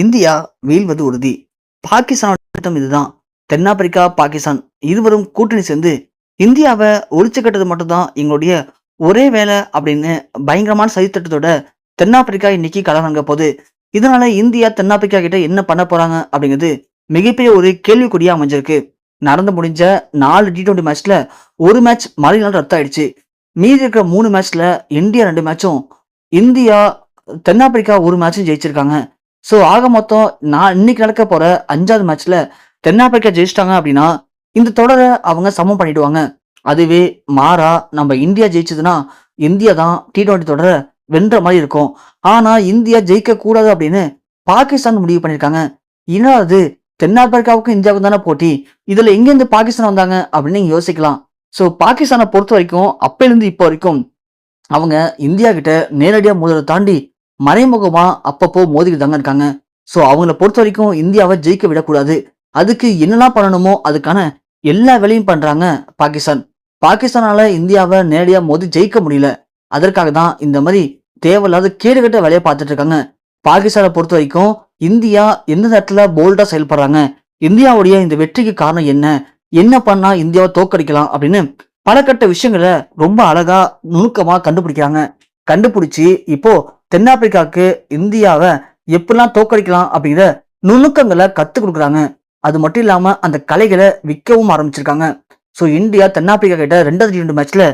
India வீழ்வது உறுதி. பாகிஸ்தானோட திட்டம் இதுதான். தென்னாப்பிரிக்கா பாகிஸ்தான் இருவரும் கூட்டணி சேர்ந்து இந்தியாவை ஒழிச்சு கட்டது மட்டும்தான் எங்களுடைய ஒரே வேலை அப்படின்னு பயங்கரமான சதித்திட்டத்தோட தென்னாப்பிரிக்கா இன்னைக்கு களமிறங்க போகுது. இதனால இந்தியா தென்னாப்பிரிக்கா கிட்ட என்ன பண்ண போறாங்க அப்படிங்கிறது மிகப்பெரிய ஒரு கேள்விக்குறியா அமைஞ்சிருக்கு. நடந்து முடிஞ்ச நாலு டி டுவெண்ட்டி மேட்ச்ல ஒரு மேட்ச் மறுநாள் ரத்து ஆயிடுச்சு. மீதி இருக்கிற மூணு மேட்ச்ல இந்தியா ரெண்டு மேட்சும் இந்தியா தென்னாப்பிரிக்கா ஒரு மேட்சும் ஜெயிச்சிருக்காங்க. ஸோ ஆக மொத்தம் நான் இன்னைக்கு நடக்க போற அஞ்சாவது மேட்ச்ல தென்னாப்பிரிக்கா ஜெயிச்சிட்டாங்க அப்படின்னா இந்த தொடரை அவங்க சமம் பண்ணிடுவாங்க. அதுவே மாறா நம்ம இந்தியா ஜெயிச்சதுன்னா இந்தியா தான் டி டுவெண்ட்டி தொடரை வென்ற மாதிரி இருக்கும். ஆனா இந்தியா ஜெயிக்க கூடாது அப்படின்னு பாகிஸ்தான் முடிவு பண்ணியிருக்காங்க. அது தென்னாப்பிரிக்காவுக்கும் இந்தியாவுக்கும் தானே போட்டி. இதுல எங்கேருந்து பாகிஸ்தான் வந்தாங்க அப்படின்னு நீங்க யோசிக்கலாம். ஸோ பாகிஸ்தானை பொறுத்த வரைக்கும் அப்பிலிருந்து இப்போ வரைக்கும் அவங்க இந்தியா கிட்ட நேரடியாக முதல்ல தாண்டி மறைமுகமா அப்பப்போ மோதிக்கிட்டு தாங்க இருக்காங்க. ஸோ அவங்கள பொறுத்த வரைக்கும் இந்தியாவை ஜெயிக்க விடக்கூடாது. அதுக்கு என்னெல்லாம் பண்ணணுமோ அதுக்கான எல்லா வேலையும் பண்றாங்க பாகிஸ்தான். பாகிஸ்தானால இந்தியாவை நேரடியாக மோதி ஜெயிக்க முடியல. அதற்காக தான் இந்த மாதிரி தேவையில்லாத கேடுகட்ட வேலையை பார்த்துட்டு இருக்காங்க. பாகிஸ்தானை பொறுத்த வரைக்கும் இந்தியா எந்த நேரத்துல போல்டா செயல்படுறாங்க? இந்தியாவுடைய இந்த வெற்றிக்கு காரணம் என்ன? என்ன பண்ணா இந்தியாவை தோக்கடிக்கலாம் அப்படின்னு பல கட்ட விஷயங்களை ரொம்ப அழகா நுணுக்கமா கண்டுபிடிக்கிறாங்க. கண்டுபிடிச்சி இப்போ தென்னாப்பிரிக்காவுக்கு இந்தியாவை எப்படிலாம் தோக்கடிக்கலாம் அப்படிங்கிற நுணுக்கங்களை கற்றுக் கொடுக்குறாங்க. அது மட்டும் இல்லாமல் அந்த கலைகளை விற்கவும் ஆரம்பிச்சிருக்காங்க. ஸோ இந்தியா தென்னாப்பிரிக்கா கிட்ட ரெண்டாவது ரெண்டு மேட்ச்ல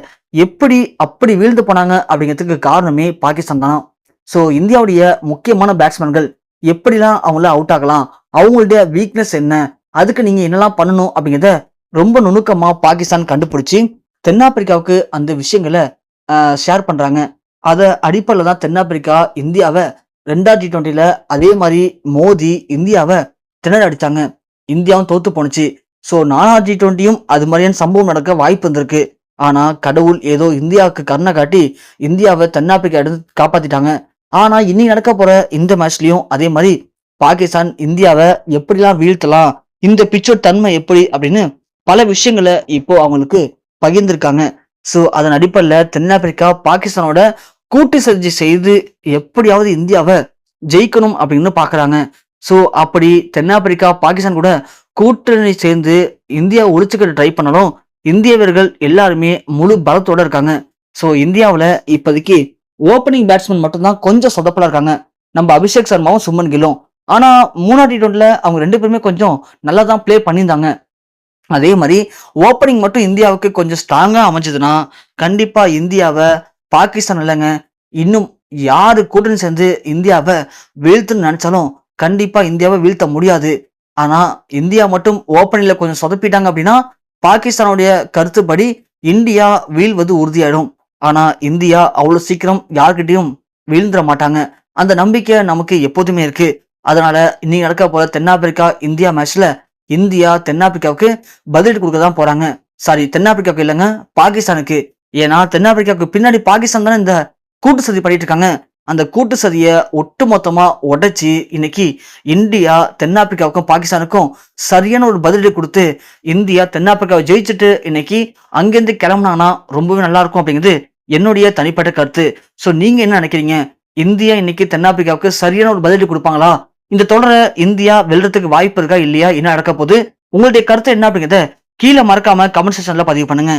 எப்படி அப்படி வீழ்ந்து போனாங்க அப்படிங்கிறதுக்கு காரணமே பாகிஸ்தான் தான். ஸோ இந்தியாவுடைய முக்கியமான பேட்ஸ்மேன்கள் எப்படிலாம் அவங்கள அவுட் ஆகலாம் அவங்களுடைய வீக்னஸ் என்ன அதுக்கு நீங்கள் என்னெல்லாம் பண்ணணும் அப்படிங்கிறத ரொம்ப நுணுக்கமாக பாகிஸ்தான் கண்டுபிடிச்சி தென்னாப்பிரிக்காவுக்கு அந்த விஷயங்களை ஷேர் பண்ணுறாங்க அதை அடிப்படையில் தான் தென்னாப்பிரிக்கா இந்தியாவை ரெண்டாயிரத்தி டி டுவெண்ட்டில அதே மாதிரி மோதி இந்தியாவை திணற அடித்தாங்க இந்தியாவும் தோத்து போணுச்சு. ஸோ நாலாவது டி டுவெண்ட்டியும் அது மாதிரியான சம்பவம் நடக்க வாய்ப்பு இருந்திருக்கு. ஆனால் கடவுள் ஏதோ இந்தியாவுக்கு கருணை காட்டி இந்தியாவை தென்னாப்பிரிக்கா எடுத்து காப்பாற்றிட்டாங்க ஆனால் இன்னைக்கு நடக்க போகிற இந்த மேட்ச்லேயும் அதே மாதிரி பாகிஸ்தான் இந்தியாவை எப்படிலாம் வீழ்த்தலாம் இந்த பிச்சோட தன்மை எப்படி அப்படின்னு பல விஷயங்களை இப்போ அவங்களுக்கு பகிர்ந்திருக்காங்க. ஸோ அதன் அடிப்படையில் தென்னாப்பிரிக்கா பாகிஸ்தானோட கூட்டு சர்ஜி செய்து எப்படியாவது இந்தியாவை ஜெயிக்கணும் அப்படின்னு பாக்குறாங்க ஸோ அப்படி தென்னாப்பிரிக்கா பாகிஸ்தான் கூட கூட்டணி சேர்ந்து இந்தியா ஒழிச்சுக்கிட்டு ட்ரை பண்ணாலும் இந்திய வீரர்கள் எல்லாருமே முழு பலத்தோட இருக்காங்க. ஸோ இந்தியாவில் இப்போதைக்கு ஓப்பனிங் பேட்ஸ்மேன் மட்டும்தான் கொஞ்சம் சொதப்பலா இருக்காங்க. நம்ம அபிஷேக் சர்மாவும் சுமன் கில்லும். ஆனால் மூணா டி டுவெண்ட்டில் அவங்க ரெண்டு பேருமே கொஞ்சம் நல்லா தான் ப்ளே பண்ணியிருந்தாங்க. அதே மாதிரி ஓப்பனிங் மட்டும் இந்தியாவுக்கு கொஞ்சம் ஸ்ட்ராங்காக அமைஞ்சதுன்னா கண்டிப்பாக இந்தியாவை பாகிஸ்தான் இல்லைங்க. இன்னும் யாரு கூட்டணி சேர்ந்து இந்தியாவை வீழ்த்துன்னு நினைச்சாலும் கண்டிப்பா இந்தியாவை வீழ்த்த முடியாது. ஆனா இந்தியா மட்டும் ஓப்பனில் கொஞ்சம் சொதப்பிட்டாங்க அப்படின்னா பாகிஸ்தானுடைய கருத்துப்படி இந்தியா வீழ்வது உறுதியாயிடும். ஆனா இந்தியா அவ்வளவு சீக்கிரம் யார்கிட்டையும் வீழ்ந்துட மாட்டாங்க. அந்த நம்பிக்கை நமக்கு எப்போதுமே இருக்கு. அதனால இன்னைக்கு நடக்க போற தென்னாப்பிரிக்கா இந்தியா மேட்ச்ல இந்தியா தென்னாப்பிரிக்காவுக்கு பதிலடி கொடுக்க தான் போறாங்க. சாரி தென்னாப்பிரிக்காவுக்கு இல்லைங்க பாகிஸ்தானுக்கு. ஏன்னா தென்னாப்பிரிக்காவுக்கு பின்னாடி பாகிஸ்தான் தானே இந்த கூட்டு சதி பண்ணிட்டு இருக்காங்க. அந்த கூட்டு சதியை ஒட்டு மொத்தமா உடைச்சி இன்னைக்கு இந்தியா தென்னாப்பிரிக்காவுக்கும் பாகிஸ்தானுக்கும் சரியான ஒரு பதிலடி கொடுத்து இந்தியா தென்னாப்பிரிக்காவை ஜெயிச்சுட்டு இன்னைக்கு அங்கேருந்து கிளம்புனாங்கன்னா ரொம்பவே நல்லா இருக்கும் அப்படிங்கிறது என்னுடைய தனிப்பட்ட கருத்து. ஸோ நீங்க என்ன நினைக்கிறீங்க? இந்தியா இன்னைக்கு தென்னாப்பிரிக்காவுக்கு சரியான ஒரு பதிலடி கொடுப்பாங்களா? இந்த தொடரை இந்தியா வெல்றதுக்கு வாய்ப்பு இருக்கா இல்லையா? என்ன நடக்க போகுது? உங்களுடைய கருத்து என்ன அப்படிங்கிறத கீழே மறக்காம கமெண்ட் செக்ஷன்ல பதிவு பண்ணுங்க.